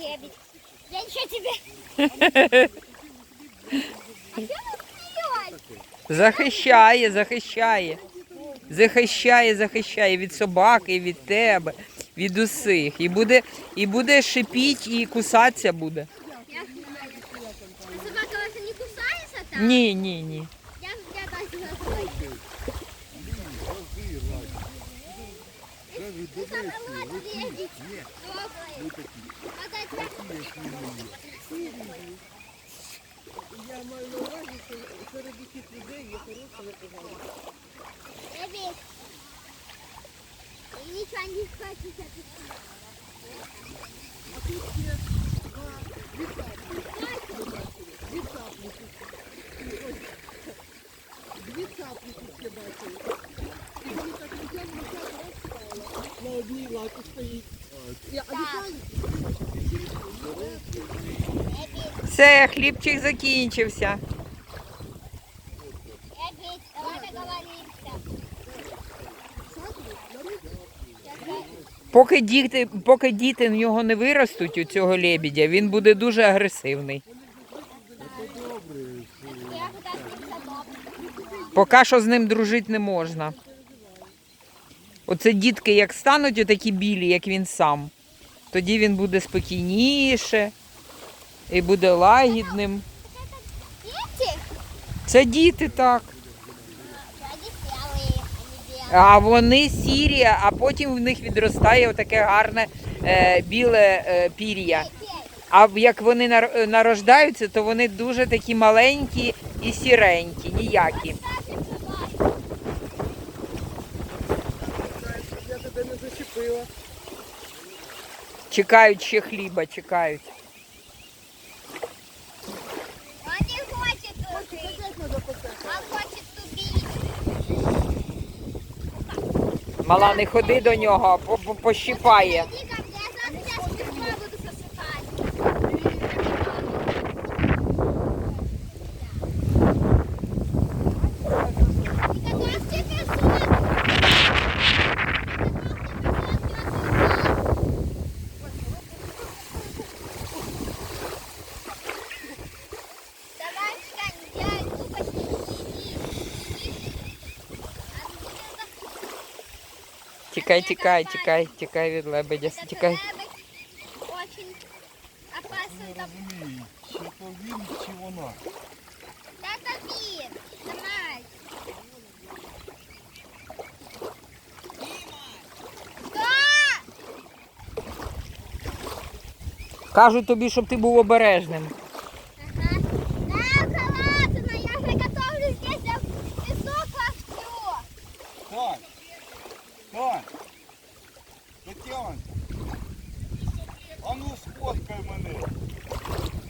Захищає, захищає. Захищає, захищає від собаки, і від тебе, від усіх. І буде, і буде шипіть, і кусатися буде. Я собака ваша не кусается там? Ні, ні, ні. Я маю на увазі, що серед усіх людей є хороша непогана. Эбик. И ничего не хочется. А тут є два дві цаплики. Дві цаплики. Ой, Дві цаплики ще бачили. І вони так нечайно розстала. На одній знаєте, Все, хлібчик закінчився. Поки діти, поки діти в нього не виростуть у цього лебідя, він буде дуже агресивний. Поки що з ним дружити не можна. Оце дітки як стануть отакі білі, як він сам, тоді він буде спокійніше і буде лагідним. Дети? Це діти так. А вони сірі, а потім в них відростає отаке гарне е, біле е, пір'я. А як вони е, нарождаються, то вони дуже такі маленькі і сіренькі, ніякі. я тебе не зачепила. Чекають ще хліба, чекають. Он хочет тупить. Мала, не ходи до нього, по- Тікай, тікай, тікай, тікай від лебедя. Это Тікай. лебедь очень опасный. там- Чи то він, чи вона? Это мир. Давай. Что? Кажуть тобі, щоб ти був обережним. Сфоткай мене.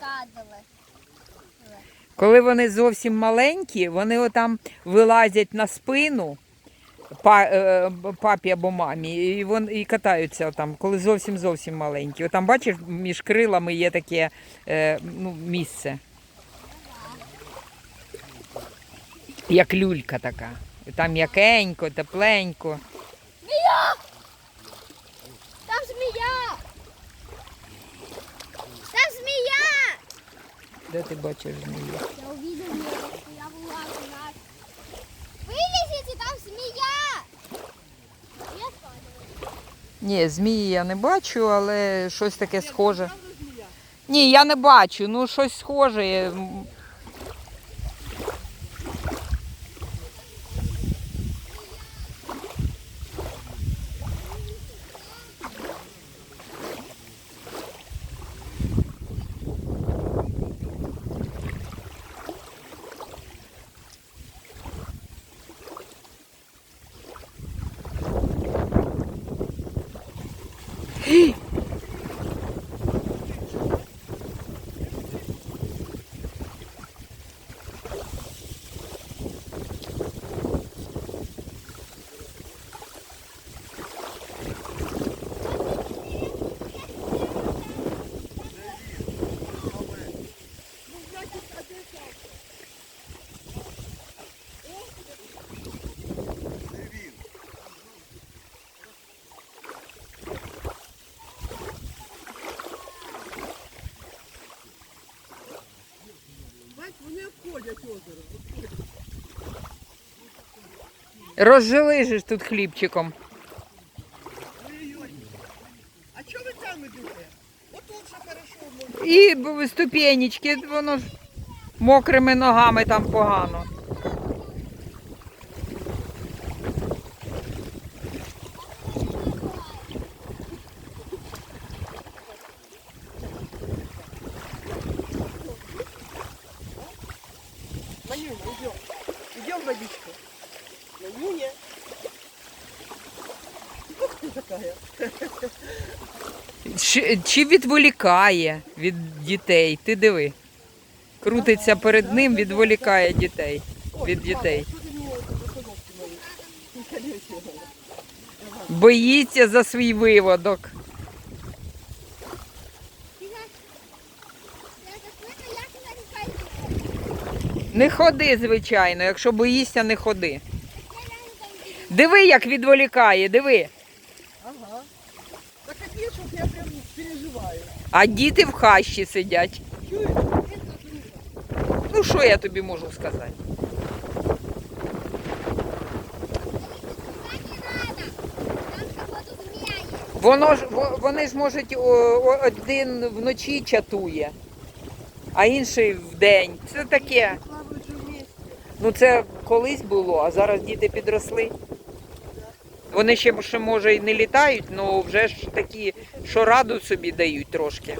кадали. Коли вони зовсім маленькі, вони отам вилазять на спину е, папі або мамі, і, вон, і катаються там, коли зовсім зовсім маленькі. От Там бачиш, між крилами є таке е, ну, місце. Як люлька така. Там м'якенько, тепленько. Змея! Там змея! Там змея! Де ти бачиш змію? Я увидел ее, я была у нас. Вылезите, там змія! Я спадаю. Ні, змії я не бачу, але щось таке схоже. Ні, я не бачу, ну щось схоже. Розжили ж тут хлібчиком. А чого ви там ідете? Отут же хорошо можна. І ступенечки, воно ж мокрими ногами там погано. Идем. Идем водичку Манюня. Ух ты такая. Чи, чи відволікає від дітей? Ти диви. Крутиться перед ним, відволікає дітей. Ой, Від дітей. Мама, что ты мне эти остановки мои? Не колесила. Боїться за свій виводок. Я закрыта, я туда не пойду. Не ходи, звичайно. Якщо боїшся, не ходи. Диви, як відволікає, диви. Ага. Так как видишь, вот я прям переживаю. А діти в хащі сидять. Круто. Ну що я тобі можу сказати? Воно ж во- вони ж можуть один вночі чатує, а інший вдень. Це таке. Ну це колись було, а зараз діти підросли. Вони ще може і не літають, але вже ж такі, що раду собі дають трошки.